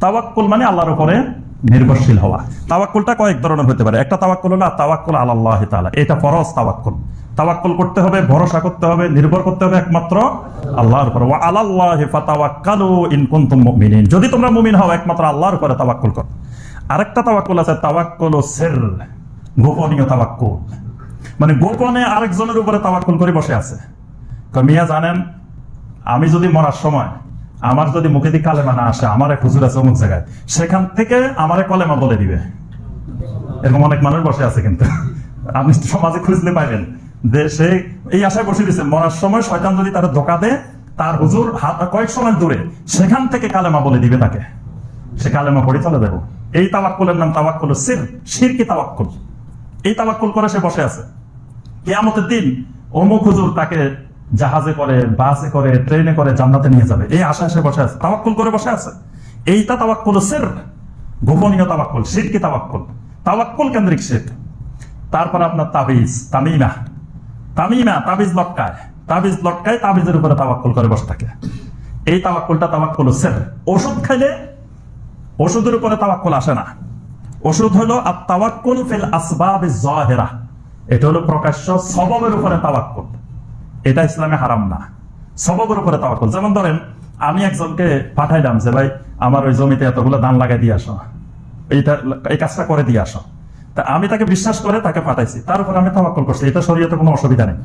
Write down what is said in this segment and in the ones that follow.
তাওয়াক্কুল মানে আল্লাহর উপরে নির্ভরশীল হওয়া। তাওয়াক্কুলটা কয়েক ধরনের হতে পারে। একটা তাওয়াক্কুল হলো তাওয়াক্কুল আল্লাহ তাআলা। এটা ফরজ তাওয়াক্কুল। তাওয়াক্কুল করতে হবে, ভরসা করতে হবে, নির্ভর করতে হবে একমাত্র আল্লাহর উপর। ওয়া আলাল্লাহি ফাতাওয়াক্কালু ইন কুনতুম মুমিনিন। যদি তোমরা মুমিন হও, একমাত্র আল্লাহর উপরে তাওয়াক্কুল করো। আরেকটা তাওয়াক্কুল আছে, তাওয়াক্কুল সির গোপনীয় তাওয়াক্কুল। মানে গোপনে আরেকজনের উপরে তাওয়াক্কুল করে বসে আছে। মিয়া জানেন, আমি যদি মরার সময় আমার যদি মুখে দিয়ে কালেমা না আসে, আমার এক হুজুর আছে অমুক জায়গায়, সেখান থেকে আমারে কলেমা বলে দিবে। এরকম অনেক মানুষ বসে আছে কিন্তু। আপনি সমাজে খুঁজলে পাইবেন। যে সে এই আশায় বসে দিচ্ছে মরার সময় শয়তান যদি তার ধোকা দেয়, তার হুজুর হাত কয়েক সময় দূরে, সেখান থেকে কালেমা বলে দিবে তাকে। সে কালেমা পড়ে চলে যাব। এই তাওয়াক্কুলের নাম তাওয়াক্কুল সির। সির কি তাওয়াক্কুল? এই তাওয়াক্কুল করে সে বসে আছে। কেয়ামতের দিন অমুক হুজুর তাকে জাহাজে করে, বাসে করে, ট্রেনে করে জান্নাতে নিয়ে যাবে। এই আশা সে বসে আছে। তাওয়াক্কুল করে বসে আছে। এইটা তাওয়াক্কুল সির। গোপনীয় তাওয়াক্কুল শিরকি তাওয়াক্কুল। তাওয়াক্কুল কেন্দ্রিক শির তারপর আপনার তাবিজ, তামিমা। তামিমা, তাবিজ লটকায়। তাবিজ লটকায় তাবিজের উপরে তাওয়াক্কুল করে বসে থাকে। এই তাওয়াক্কুলটা তাওয়াক্কুল সির। ওষুধ খাইলে ওষুধের উপরে তাওয়াক্কুল আসে না। ওষুধ হলো আর তাওয়াক্কুল ফিল আসবাব জাহেরা এটা হলো প্রকাশ্য সববের উপরে তাওয়াক্কুল। এটা ইসলামে হারাম না। সববের উপরে তাওয়াক্কুল। যেমন ধরেন, আমি একজনকে পাঠাইলাম যে, ভাই, আমার ওই জমিতে এতগুলো ধান লাগাই দিয়ে আসো। এইটা, এই কাজটা করে দিয়ে আসো। তা আমি তাকে বিশ্বাস করে তাকে পাঠাইছি। তার উপর আমি তাওয়াক্কুল করছি। এটা শরীয়তে কোনো অসুবিধা নেই।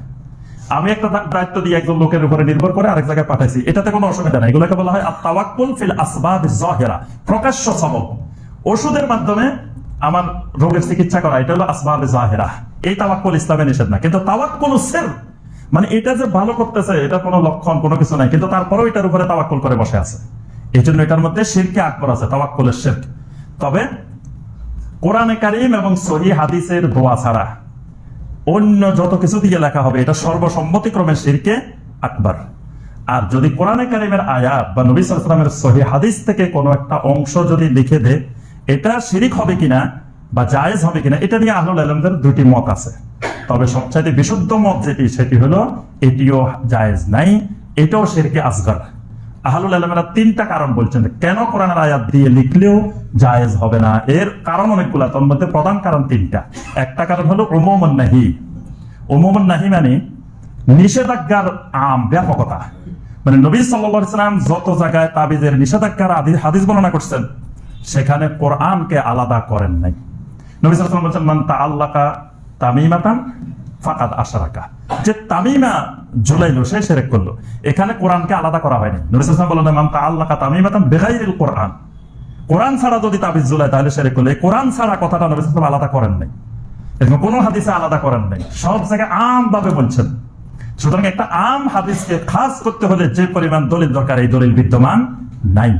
আমি একটা দায়িত্ব দিয়ে একজন লোকের উপরে নির্ভর করে আরেক জায়গায় পাঠাইছি। এটাতে কোনো অসুবিধা নেই। এগুলোকে বলা হয় তাওয়াক্কুল ফিল আসবাব জাহেরা প্রকাশ্য সবব। ওষুধের মাধ্যমে আমার রোগের চিকিৎসা করা, এটা হলো আসবাব জাহেরা এই তাওয়াক্কুল ইসলামে নিষেধ না। কিন্তু তাওয়াক্কুল সের মানে এটা যে ভালো করতেছে, এটা কোনো লক্ষণ, কোনো কিছু নাই। কিন্তু তারপরেও এটার উপরে তাওয়াক্কুল করে বসে আছে। এই জন্য এটার মধ্যে শিরকে আকবর আছে, তাওয়াক্কুলের শির তবে কোরআনে কারিম এবং সহি হাদিসের দোয়া ছাড়া অন্য যত কিছু দিয়ে লেখা হবে, এটা সর্বসম্মতিক্রমে শিরকে আকবর। আর যদি কোরআনে কারিমের আয়াত বা নবী সালামের সহি হাদিস থেকে কোনো একটা অংশ যদি লিখে দে এটা শিরিক হবে কিনা বা জায়েজ হবে কিনা, এটা নিয়ে আহলুল আলমদের দুটি মত আছে। তবে সবচাইতে বিশুদ্ধ মত যেটি, সেটি হলো, এটিও জায়েজ নাই, এটাও শিরকে আসগর। আহলুল আলমেরা তিনটা কারণ বলছেন কেন কোরআনের আয়াত দিয়ে লিখলেও জায়েজ হবে না? এর কারণ অনেকগুলা, তোর মধ্যে প্রধান কারণ তিনটা। একটা কারণ হলো ওমোমন নাহি ওমোমন নাহি মানে নিষেধাজ্ঞার আম, ব্যাপকতা। মানে নবী সাল্লাম যত জায়গায় তাবিজের নিষেধাজ্ঞার হাদিস বর্ণনা করছেন, সেখানে কোরআনকে আলাদা করেন নাই। নবী সাল্লাম বলছেন, মান তা আল্লাকা তামিমাতান, ফাকাদ আশারাকা। যে তামিমা সে সেরেক করল। এখানে কোরআনকে আলাদা করা হয়নি। নবী বললেন, মান তা আল্লাকা তামিমাতান বেগাইরিল কোরআন। কোরআন ছাড়া যদি তাবিজ ঝুলায় তাহলে সেরেক করল। এই কোরআন ছাড়া কথাটা নবী সাল্লাম আলাদা করেন নাই। এরকম কোনো হাদিসে আলাদা করেন নাই। সব জায়গায় আম ভাবে বলছেন। সুতরাং একটা আম হাদিসকে খাস করতে হলে যে পরিমাণ দলিল দরকার, এই দলিল বিদ্যমান নাই।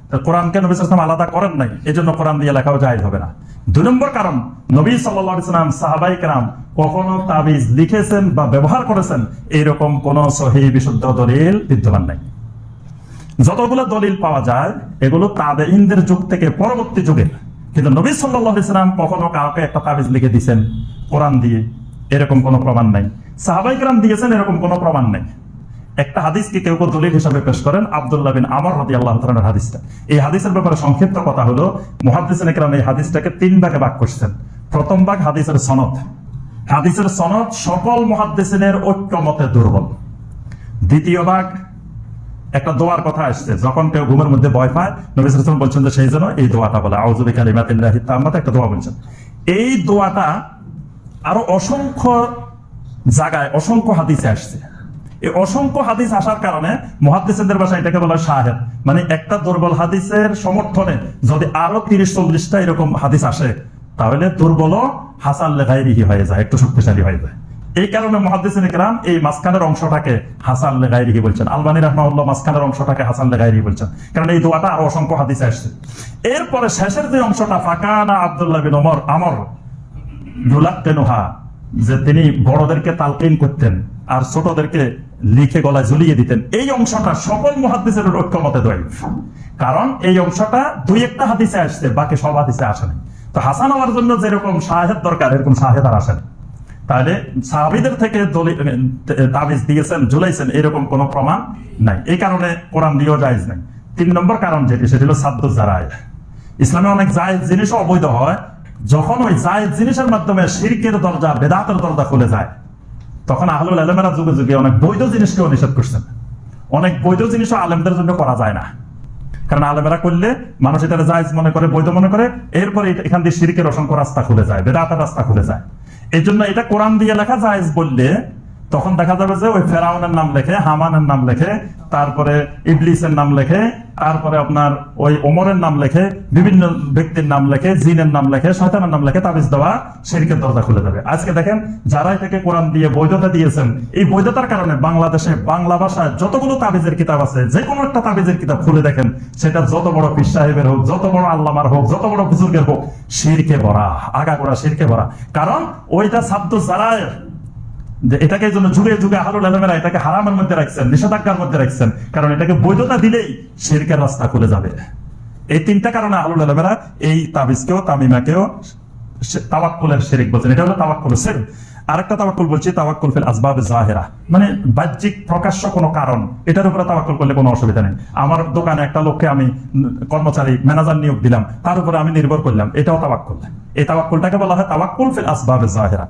কোরআনকে নবী সাল্লাম আলাদা করেন নাই এই জন্য কোরআন দিয়ে লেখাও যায় হবে না। দুই নম্বর কারণ, নবী সাল্লাম সাহাবাই কেরাম কখনো তাবিজ লিখেছেন বা ব্যবহার করেছেন এইরকম কোন সহি বিশুদ্ধ দলিল বিদ্যমান নাই। যতগুলো দলিল পাওয়া যায়, এগুলো তাদের ইন্দের যুগ থেকে পরবর্তী যুগে। কিন্তু নবী সাল্লাহ কখনো কাউকে একটা তাবিজ লিখে দিয়েছেন কোরআন দিয়ে, এরকম কোনো প্রমাণ নাই। সাহাবাই কেরাম দিয়েছেন, এরকম কোনো প্রমাণ নাই। একটা হাদিসকে কেউ কেউ দলিল হিসাবে পেশ করেন আব্দুল্লাহ বিন আমর রাদি আল্লাহ তাআলার হাদিসটা। এই হাদিসের ব্যাপারে সংক্ষিপ্ত কথা হলো, মুহাদ্দিসিন একরাম এই হাদিসটাকে তিন ভাগে ভাগ করছেন। প্রথম ভাগ হাদিসের সনদ। হাদিসের সনদ সকল মুহাদ্দিসিনের ঐক্যমতে দুর্বল। দ্বিতীয় ভাগ, একটা দোয়ার কথা আসছে, যখন কেউ ঘুমের মধ্যে ভয় পায়, নবী সাল্লাল্লাহু আলাইহি ওয়াসাল্লাম বলছেন যে সেই জন্য এই দোয়াটা বলে, আউযু বিকালিমাতিল্লাহি তাম্মাতে একটা দোয়া বলছেন। এই দোয়াটা আরও অসংখ্য জায়গায়, অসংখ্য হাদিসে আসছে। এই অসংখ্য হাদিস আসার কারণে মহাদিসের ভাষায় এটাকে বলা শাহেদ। মানে একটা দুর্বল হাদিসের সমর্থনে যদি আরও তিরিশ, চল্লিশটা এরকম হাদিস আসে, তাহলে দুর্বল হাসান লেখাই হয়ে যায়, একটু শক্তিশালী হয়ে যায়। এই কারণে মহাদিসিন ইকরাম এই মাঝখানের অংশটাকে হাসান লেগাইরি বলছেন। আলবানী রহমাউল্লাহ মাঝখানের অংশটাকে হাসান লেগাইরি বলছেন। কারণ এই দোয়াটা আরও অসংখ্য হাদিসে আসছে। এরপরে শেষের যে অংশটা, ফাকানা আব্দুল্লাহ বিন ওমর, আমর ইউলাক্কেনুহা যে তিনি বড়দেরকে তালকিন করতেন আর ছোটদেরকে লিখে গলায় ঝুলিয়ে দিতেন। এই অংশটা সকল মুহাদ্দিসের ঐক্যমতে দৈব কারণ এই অংশটা দুই একটা হাদিসে আসছে, বাকি সব হাদিসে আসে নাই। তো হাসান হওয়ার জন্য যেরকম শাহেদ দরকার, এরকম শাহেদ আর আসেনি তাহলে সাহাবিদের থেকে তাবিজ দিয়েছেন, ঝুলাইছেন, এরকম কোনো প্রমাণ নাই। এই কারণে কোরআন দিয়েও জায়েজ নাই। তিন নম্বর কারণ যেটি, সেটি হলো সাদ্দু জারায় ইসলামে অনেক জায়েজ জিনিসও অবৈধ হয় যখন ওই জায়েজ জিনিসের মাধ্যমে শিরকের দরজা, বেদাতের দরজা খুলে যায়, তখন আহলুল আলমেরা যুগে যুগে অনেক বৈধ জিনিসকেও নিষেধ করছেন। অনেক বৈধ জিনিসও আলেমদের জন্য করা যায় না। কারণ আলেমেরা করলে মানুষ এটা জায়েজ মনে করে, বৈধ মনে করে, এরপরে এখান দিয়ে শিরকের অসংখ্য রাস্তা খুলে যায়, বেদাতের রাস্তা খুলে যায়। এই জন্য এটা কোরআন দিয়ে লেখা জায়েজ বললে তখন দেখা যাবে যে ওই ফেরাউনের নাম লেখে, হামানের নাম লেখে, তারপরে ইবলিসের নাম লেখে, তারপরে আপনার ওই ওমরের নাম লেখে, বিভিন্ন ব্যক্তির নাম লেখে, জিনের নাম লেখে, শয়তানের নাম লেখে, তাবিজ দেওয়া শিরকের দরজা খুলে যাবে আজকে দেখেন, যারা এটাকে কোরআন দিয়ে বৈধতা দিয়েছেন, এই বৈধতার কারণে বাংলাদেশে বাংলা ভাষায় যতগুলো তাবিজের কিতাব আছে যে কোনো একটা তাবিজের কিতাব খুলে দেখেন, সেটা যত বড় পীর সাহেবের হোক, যত বড় আল্লামার হোক, যত বড় বুজুর্গের হোক, শিরকে ভরা আগাগোড়া শিরকে ভরা। কারণ ওইটা সাদ্দু জারায় যে এটাকে জন্য যুগে যুগে আহলুল আলমেরা এটাকে হারামের মধ্যে রাখছেন, নিষেধাজ্ঞার মধ্যে রাখছেন, কারণ এটাকে বৈধতা দিলেই শিরকের রাস্তা খুলে যাবে। এই তিনটা কারণে আহলুল আলমেরা এই তাবিজকেও, তামিমাকেও শিরিক বলছেন। এটা হলো সের। আরেকটা বলছি ফিল আসবাব জাহেরা। মানে বাহ্যিক প্রকাশ্য কোনো কারণ, এটার উপরে তাওয়াক্কুল করলে কোনো অসুবিধা নেই। আমার দোকানে একটা লোককে আমি কর্মচারী, ম্যানেজার নিয়োগ দিলাম, তার উপরে আমি নির্ভর করলাম, এটাও তাওয়াক্কুল। এই তাওয়াক্কুলটাকে বলা হয় তাওয়াক্কুল ফিল আসবাব জাহেরা।